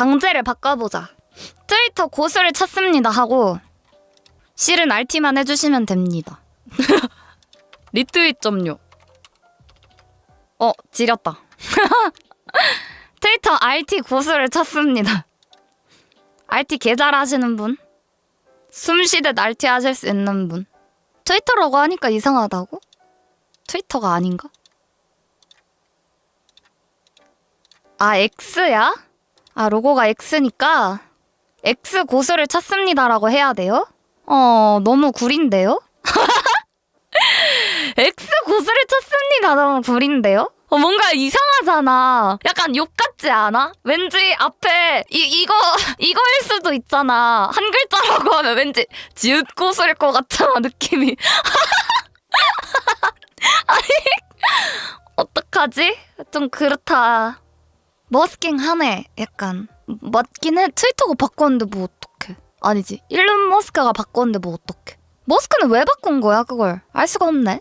방제를 바꿔보자. 트위터 고수를 찾습니다 하고 실은 RT만 해주시면 됩니다. 리트윗 점요. 어, 지렸다. 트위터 RT 고수를 찾습니다. RT 개잘 하시는 분? 숨쉬듯 RT 하실 수 있는 분? 트위터라고 하니까 이상하다고? 트위터가 아닌가? 아, X야? 아, 로고가 X니까 X 고수를 찾습니다라고 해야 돼요? 어, 너무 구린데요? X 고수를 찾습니다. 너무 구린데요? 어, 뭔가 이상하잖아. 약간 욕 같지 않아? 왠지 앞에 이 이거 이거일 수도 있잖아. 한 글자라고 하면 왠지 지읒 고수일 것 같잖아 느낌이. 아니 어떡하지? 좀 그렇다. 머스킹하네. 약간 맞긴 해. 트위터가 바꿨는데 뭐 어떡해? 아니지. 일론 머스크가 바꿨는데 뭐 어떡해? 머스크는 왜 바꾼 거야 그걸? 알 수가 없네.